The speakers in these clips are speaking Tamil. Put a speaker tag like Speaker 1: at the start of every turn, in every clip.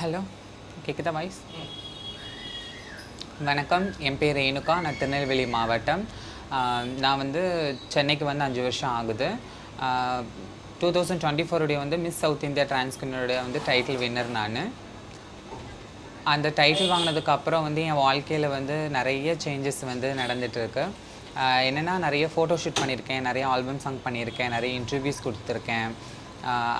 Speaker 1: ஹலோ கேக்குதா வாய்ஸ் வணக்கம் என் பேர் ரேணுகா நான் திருநெல்வேலி மாவட்டம். நான் வந்து சென்னைக்கு வந்து அஞ்சு வருஷம் ஆகுது. டூ தௌசண்ட் டுவெண்ட்டி ஃபோருடைய வந்து மிஸ் சவுத் இந்தியா டிரான்ஸ்கினுடைய வந்து டைட்டில் வின்னர் நான். அந்த டைட்டில் வாங்கினதுக்கப்புறம் வந்து என் வாழ்க்கையில் வந்து நிறைய சேஞ்சஸ் வந்து நடந்துகிட்ருக்கு என்னென்னா நிறைய ஃபோட்டோ ஷூட் பண்ணியிருக்கேன் நிறைய ஆல்பம் சாங் பண்ணியிருக்கேன் நிறைய இன்டர்வியூஸ் கொடுத்துருக்கேன்.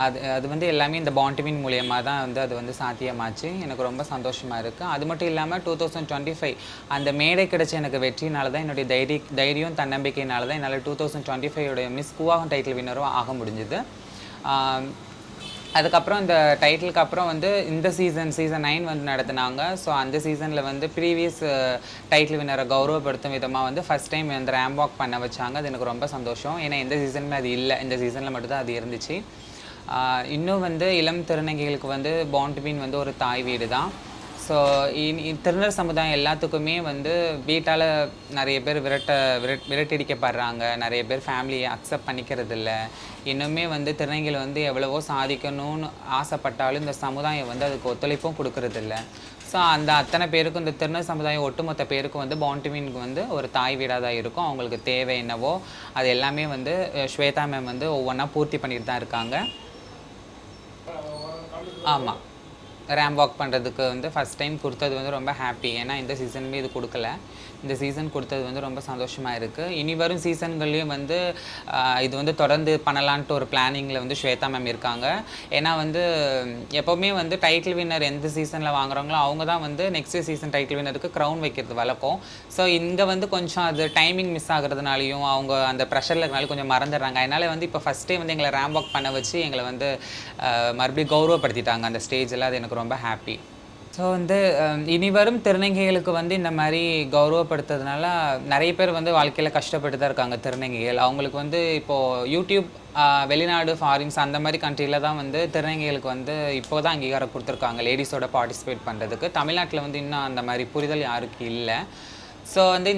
Speaker 1: அது அது வந்து எல்லாமே இந்த பாண்டிமின் மூலியமாக தான் வந்து அது வந்து சாத்தியமாச்சு. எனக்கு ரொம்ப சந்தோஷமாக இருக்குது அது மட்டும் இல்லாமல் டூ தௌசண்ட் டுவெண்ட்டி ஃபைவ் அந்த மேடை கிடைச்ச எனக்கு வெற்றினால தான் என்னுடைய தைரிய தைரியம் தன்னம்பிக்கையினால தான் என்னால் டூ தௌசண்ட் டுவெண்ட்டி ஃபைவோடைய மிஸ் கூவாகம் டைட்டில் வின்னரும் ஆக முடிஞ்சுது. அதுக்கப்புறம் இந்த டைட்டிலுக்கு அப்புறம் வந்து இந்த சீசன் சீசன் நைன் வந்து நடத்துனாங்க. ஸோ அந்த சீசனில் வந்து ப்ரீவியஸ் டைட்டில் வினரை கௌரவப்படுத்தும் விதமாக வந்து ஃபஸ்ட் டைம் வந்து ரேம்பாக் பண்ண வச்சாங்க. அது எனக்கு ரொம்ப சந்தோஷம். ஏன்னா எந்த சீசனுமே அது இல்லை. இந்த சீசனில் மட்டும்தான் அது இருந்துச்சு. இன்னும் வந்து இளம் திருநங்கைகளுக்கு வந்து பாண்ட்பின் வந்து ஒரு தாய் வீடு தான் ஸோ திருநர் சமுதாயம் எல்லாத்துக்குமே வந்து வீட்டால் நிறைய பேர் விரட்ட விரட் விரட்டடிக்கப்படுறாங்க நிறைய பேர் ஃபேமிலியை அக்செப்ட் பண்ணிக்கிறது இல்லை இன்னுமே வந்து திருநங்கைகள் வந்து எவ்வளவோ சாதிக்கணும்னு ஆசைப்பட்டாலும் இந்த சமுதாயம் வந்து அதுக்கு ஒத்துழைப்பும் கொடுக்கறதில்ல. ஸோ அந்த அத்தனை பேருக்கும் இந்த திருநர் சமுதாயம் ஒட்டுமொத்த பேருக்கும் வந்து பாண்டிமின்க்கு வந்து ஒரு தாய் வீடாக தான் இருக்கும். அவங்களுக்கு தேவை என்னவோ அது எல்லாமே வந்து ஸ்வேதா மேம் வந்து ஒவ்வொன்றா பூர்த்தி பண்ணிட்டு தான் இருக்காங்க. 阿玛。ரேம் வாக் பண்ணுறதுக்கு வந்து ஃபஸ்ட் டைம் கொடுத்தது வந்து ரொம்ப ஹாப்பி ஏன்னா இந்த சீசனுமே இது கொடுக்கல. இந்த சீசன் கொடுத்தது வந்து ரொம்ப சந்தோஷமாக இருக்குது இனி வரும் சீசன்கள்லேயும் வந்து இது வந்து தொடர்ந்து பண்ணலான்ட்டு ஒரு பிளானிங்கில் வந்து ஸ்வேதா மேம் இருக்காங்க. ஏன்னா வந்து எப்போவுமே வந்து டைட்டில் வின்னர் எந்த சீசனில் வாங்குறாங்களோ அவங்க தான் வந்து நெக்ஸ்ட் சீசன் டைட்டில் வின்னருக்கு க்ரௌன் வைக்கிறது வழக்கம். ஸோ இங்கே வந்து கொஞ்சம் அது டைமிங் மிஸ் ஆகுறதுனாலையும் அவங்க அந்த ப்ரெஷரில் இருக்கனாலும் கொஞ்சம் மறந்துடுறாங்க. அதனால் வந்து இப்போ ஃபஸ்ட்டே வந்து எங்களை ரேம் வாக் பண்ண வச்சு எங்களை வந்து மறுபடியும் கௌரவப்படுத்திட்டாங்க அந்த ஸ்டேஜில் அது எனக்கு ரொம்ப ஹாப்பி ஸோ வந்து இனி வரும் திருநங்கைகளுக்கு வந்து இந்த மாதிரி கௌரவப்படுத்துறதுனால நிறைய பேர் வந்து வாழ்க்கையில் கஷ்டப்பட்டு தான் இருக்காங்க திருநங்கைகள். அவங்களுக்கு வந்து இப்போது யூடியூப் வெளிநாடு ஃபாரின்ஸ் அந்த மாதிரி கண்ட்ரியில் தான் வந்து திருநங்கைகளுக்கு வந்து இப்போ தான் அங்கீகாரம் கொடுத்துருக்காங்க. லேடிஸோட பார்ட்டிசிபேட் பண்ணுறதுக்கு தமிழ்நாட்டில் வந்து இன்னும் அந்த மாதிரி புரிதல் யாருக்கு இல்லை. ஸோ வந்து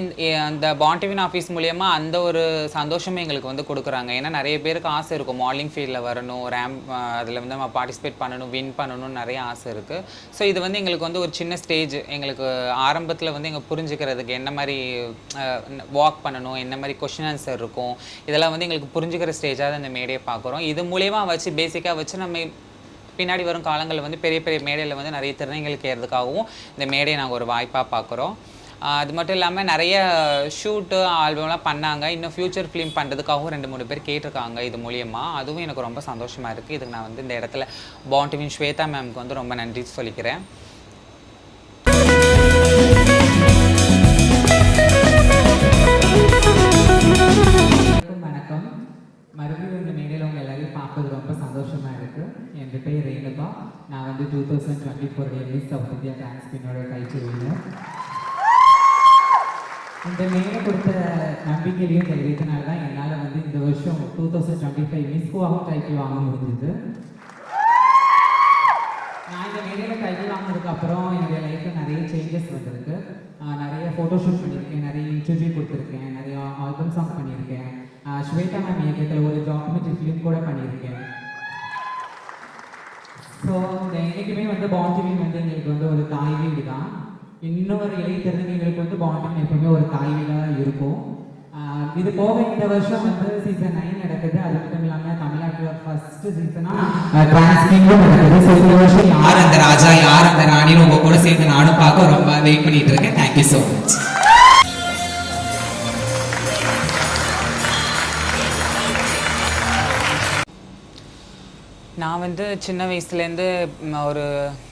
Speaker 1: அந்த பாண்டிவின் ஆஃபீஸ் மூலயமா அந்த ஒரு சந்தோஷமே எங்களுக்கு வந்து கொடுக்குறாங்க. ஏன்னா நிறைய பேருக்கு ஆசை இருக்கும். மாடலிங் ஃபீல்டில் வரணும் ரேம் அதில் வந்து நம்ம பார்ட்டிசிபேட் பண்ணணும் வின் பண்ணணும்னு நிறைய ஆசை இருக்குது ஸோ இது வந்து எங்களுக்கு வந்து ஒரு சின்ன ஸ்டேஜ் எங்களுக்கு ஆரம்பத்தில் வந்து எங்கள் புரிஞ்சுக்கிறதுக்கு என்ன மாதிரி வாக் பண்ணணும் என்ன மாதிரி கொஷின் ஆன்சர் இருக்கும் இதெல்லாம் வந்து எங்களுக்கு புரிஞ்சுக்கிற ஸ்டேஜாக தான் இந்த மேடையை பார்க்குறோம். இது மூலயமா வச்சு பேசிக்காக வச்சு நம்ம பின்னாடி வரும் காலங்களில் வந்து பெரிய பெரிய மேடையில் வந்து நிறைய திறனைகளுக்கு ஏறதுக்காகவும் இந்த மேடையை நாங்கள் ஒரு வாய்ப்பாக பார்க்குறோம். அது மட்டும் இல்லாமல் நிறைய ஷூட்டு ஆல்பம்லாம் பண்ணாங்க. இன்னும் ஃப்யூச்சர் ஃபிலிம் பண்ணுறதுக்காகவும் ரெண்டு மூணு பேர் கேட்டிருக்காங்க இது மூலியமாக அதுவும் எனக்கு ரொம்ப சந்தோஷமாக இருக்குது இதுக்கு நான் வந்து இந்த இடத்துல பாண்டிவின் ஸ்வேதா மேம்க்கு வந்து ரொம்ப நன்றி சொல்லிக்கிறேன்.
Speaker 2: வணக்கம் மறுபடியும் இந்த மேடையில் உங்கள் எல்லாரையும் பார்ப்பது ரொம்ப சந்தோஷமா இருக்கு. என் பேர் ரேணுகா. நான் வந்து two thousand twenty four miss south India dance டிரான்ஸ்பினோட கைச்சூழியில் இந்த மேடை கொடுத்த நம்பிக்கையிலையும் தெரிவித்தனால தான் என்னால் வந்து இந்த வருஷம் டூ தௌசண்ட் டுவெண்ட்டி ஃபைவ் மிஸ்கோவாகவும் டைட்டில் வாங்க முடிஞ்சது. நான் இந்த மேடையில் டைட்டில் வாங்கினதுக்கு அப்புறம் என்னுடைய லைஃப்பில் நிறைய சேஞ்சஸ் வந்திருக்கு. நிறைய ஃபோட்டோஷூட் பண்ணியிருக்கேன் நிறைய இன்டர்வியூ கொடுத்துருக்கேன் நிறைய ஆல்பம் சாங் பண்ணியிருக்கேன். ஸ்வேதா மேம் இயக்கத்தில் ஒரு டாக்குமெண்ட்ரி ஃபிலிம் கூட பண்ணியிருக்கேன். ஸோ இந்த என்றைக்குமே வந்து பாண்டிவின் வந்து எங்களுக்கு வந்து ஒரு தாய் வீடு தான் இன்னொரு இளைய வந்து பாண்டிங் எப்பவுமே ஒரு தாய் இருக்கும். ஆஹ் இது போக இந்த வருஷம் வந்து சீசன் நைன் நடக்குது. அது மட்டும் இல்லாமல் தமிழ்நாட்டில் ஃபர்ஸ்ட் சீசனா டிரான்ஸ்மிங்கும் நடக்குது. ஸோ இந்த வருஷம் யார்
Speaker 3: யார் அந்த ராஜா யார் அந்த ராணின்னு உங்க கூட சேர்ந்து நானும் பார்க்க ரொம்ப வெயிட் பண்ணிட்டு இருக்கேன். தேங்க்யூ ஸோ மச்
Speaker 1: நான் வந்து சின்ன வயசுலேருந்து ஒரு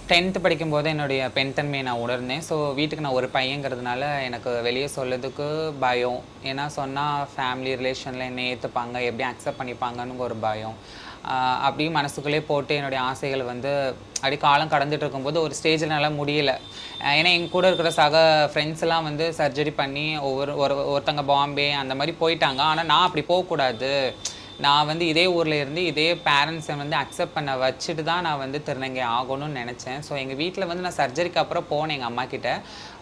Speaker 1: டென்த்து படிக்கும்போது என்னுடைய பெண் தன்மையை நான் உணர்ந்தேன். ஸோ வீட்டுக்கு நான் ஒரு பையங்கிறதுனால எனக்கு வெளியே சொல்லதுக்கு பயம். ஏன்னா சொன்னால் ஃபேமிலி ரிலேஷனில் என்ன ஏற்றுப்பாங்க எப்படி அக்செப்ட் பண்ணிப்பாங்கன்னு ஒரு பயம். அப்படியே மனசுக்குள்ளே போட்டு என்னுடைய ஆசைகள் வந்து அப்படி காலம் கடந்துட்டு இருக்கும்போது ஒரு ஸ்டேஜில் முடியல. ஏன்னா எங்கள் கூட இருக்கிற சக ஃப்ரெண்ட்ஸ்லாம் வந்து சர்ஜரி பண்ணி ஒவ்வொரு ஒரு ஒருத்தங்க பாம்பே அந்த மாதிரி போயிட்டாங்க. ஆனால் நான் அப்படி போகக்கூடாது. நான் வந்து இதே ஊரில் இருந்து இதே பேரண்ட்ஸை வந்து அக்செப்ட் பண்ண வச்சுட்டு தான் நான் வந்து திருநங்கை ஆகணும்னு நினச்சேன். ஸோ எங்கள் வீட்டில் வந்து நான் சர்ஜரிக்கு அப்புறம் போனேன் எங்கள் அம்மா கிட்ட.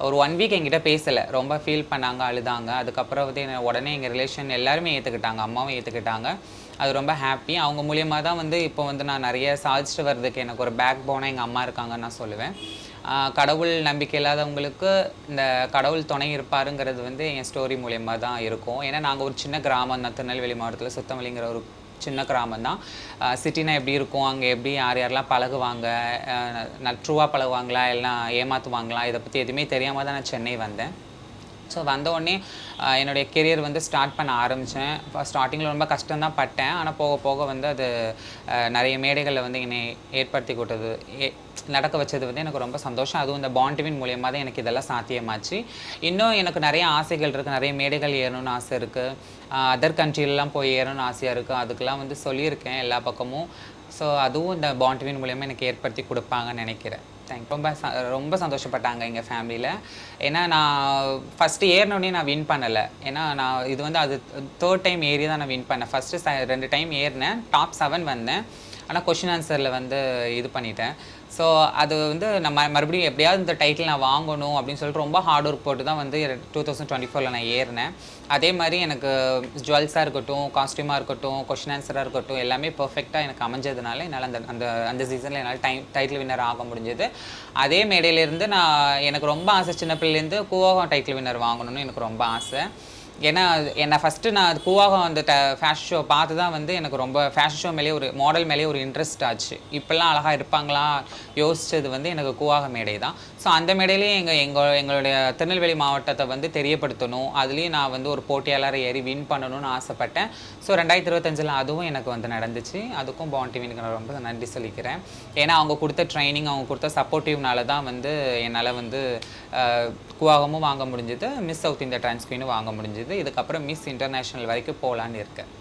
Speaker 1: ஒரு ஒன் வீக் என்கிட்ட பேசலை. ரொம்ப ஃபீல் பண்ணாங்க அழுதாங்க. அதுக்கப்புறம் வந்து என்னை உடனே எங்கள் ரிலேஷன் எல்லாருமே ஏற்றுக்கிட்டாங்க அம்மாவும் ஏற்றுக்கிட்டாங்க அது ரொம்ப ஹாப்பி அவங்க மூலியமாக தான் வந்து இப்போ வந்து நான் நிறைய சாதிச்சுட்டு வர்றதுக்கு எனக்கு ஒரு பேக் போனால் எங்கள் அம்மா இருக்காங்கன்னு நான் சொல்லுவேன். கடவுள் நம்பிக்கை இல்லாதவங்களுக்கு இந்த கடவுள் துணை இருப்பாருங்கிறது வந்து என் ஸ்டோரி மூலயமா தான் இருக்கும். ஏன்னா நாங்கள் ஒரு சின்ன கிராமம் தான். திருநெல்வேலி மாவட்டத்தில் சுத்தமல்லிங்கிற ஒரு சின்ன கிராமம் தான். சிட்டினா எப்படி இருக்கும்? அங்கே எப்படி யார் யாரெல்லாம் பழகுவாங்க? ட்ரூவாக பழகுவாங்களா? எல்லாம் ஏமாற்றுவாங்களா இதை பற்றி எதுவுமே தெரியாமல் தான் நான் சென்னை வந்தேன். ஸோ வந்தோடனே என்னுடைய கெரியர் வந்து ஸ்டார்ட் பண்ண ஆரம்பித்தேன் ஸ்டார்டிங்கில் ரொம்ப கஷ்டம் தான் பட்டேன். ஆனால் போக போக வந்து அது நிறைய மேடைகளில் வந்து என்னை ஏற்படுத்தி கொடுத்தது. ஏ நடக்க வச்சது வந்து எனக்கு ரொம்ப சந்தோஷம். அதுவும் இந்த பாண்டிவின் மூலியமாக தான் எனக்கு இதெல்லாம் சாத்தியமாச்சு. இன்னும் எனக்கு நிறைய ஆசைகள் இருக்குது நிறைய மேடைகள் ஏறணும்னு ஆசை இருக்குது அதர் கண்ட்ரிலலாம் போய் ஏறணும்னு ஆசையாக இருக்குது அதுக்கெலாம் வந்து சொல்லியிருக்கேன் எல்லா பக்கமும். ஸோ அதுவும் இந்த பாண்டிவின் மூலியமாக எனக்கு ஏற்படுத்தி கொடுப்பாங்கன்னு நினைக்கிறேன். தேங்க் ரொம்ப ரொம்ப சந்தோஷப்பட்டாங்க எங்கள் ஃபேமிலியில் ஏன்னா நான் ஃபஸ்ட்டு ஏறினோடனே நான் வின் பண்ணலை. ஏன்னா நான் இது வந்து அது தேர்ட் டைம் ஏறி தான் நான் வின் பண்ணேன். ஃபஸ்ட்டு ரெண்டு டைம் ஏறினேன். டாப் செவன் வந்தேன். ஆனால் கொஷின் ஆன்சரில் வந்து இது பண்ணிட்டேன். ஸோ அது வந்து நம்ம மறுபடியும் எப்படியாவது இந்த டைட்டில் நான் வாங்கணும் அப்படின்னு சொல்லிட்டு ரொம்ப ஹார்ட் ஒர்க் போட்டு தான் வந்து டூ தௌசண்ட் டுவெண்ட்டி ஃபோரில் நான் ஏறினேன். அதே மாதிரி எனக்கு ஜுவல்ஸாக இருக்கட்டும் காஸ்டியூமாக இருக்கட்டும் கொஷின் ஆன்சராக இருக்கட்டும் எல்லாமே பர்ஃபெக்டாக எனக்கு அமைஞ்சதுனால என்னால் அந்த அந்த அந்த சீசனில் என்னால் டைம் டைட்டில் வின்னர் ஆக முடிஞ்சது. அதே மேடையிலேருந்து நான் எனக்கு ரொம்ப ஆசை சின்ன பிள்ளைலேருந்து கூவாகம் டைட்டில் வின்னர் வாங்கணும்னு எனக்கு ரொம்ப ஆசை. ஏன்னா என்னை ஃபஸ்ட்டு நான் அது கூவாகம் அந்த ஃபேஷன் ஷோ பார்த்து தான் வந்து எனக்கு ரொம்ப ஃபேஷன் ஷோ மேலேயே ஒரு மாடல் மேலேயே ஒரு இன்ட்ரெஸ்ட் ஆச்சு. இப்போல்லாம் அழகாக இருப்பாங்களா? யோசிச்சது வந்து எனக்கு கூவாக மேடை தான். ஸோ அந்த மேடையிலேயே எங்கள் எங்கள் எங்களுடைய திருநெல்வேலி மாவட்டத்தை வந்து தெரியப்படுத்தணும். அதுலேயும் நான் வந்து ஒரு போட்டியாளரை ஏறி வின் பண்ணணும்னு ஆசைப்பட்டேன். ஸோ ரெண்டாயிரத்தி இருபத்தஞ்சில் அதுவும் எனக்கு வந்து நடந்துச்சு. அதுக்கும் பான் டிவிக்கு நான் ரொம்ப நன்றி சொல்லிக்கிறேன். ஏன்னா அவங்க கொடுத்த ட்ரைனிங் அவங்க கொடுத்த சப்போர்ட்டிவ்னால தான் வந்து என்னால் வந்து கூவாகமும் வாங்க முடிஞ்சது. மிஸ் சவுத் இந்தியா டிரான்ஸ்குயினும் வாங்க முடிஞ்சது. இதுக்கப்புறம் மிஸ் இன்டர்நேஷ்னல் வரைக்கும் போகலான்னு இருக்கேன்.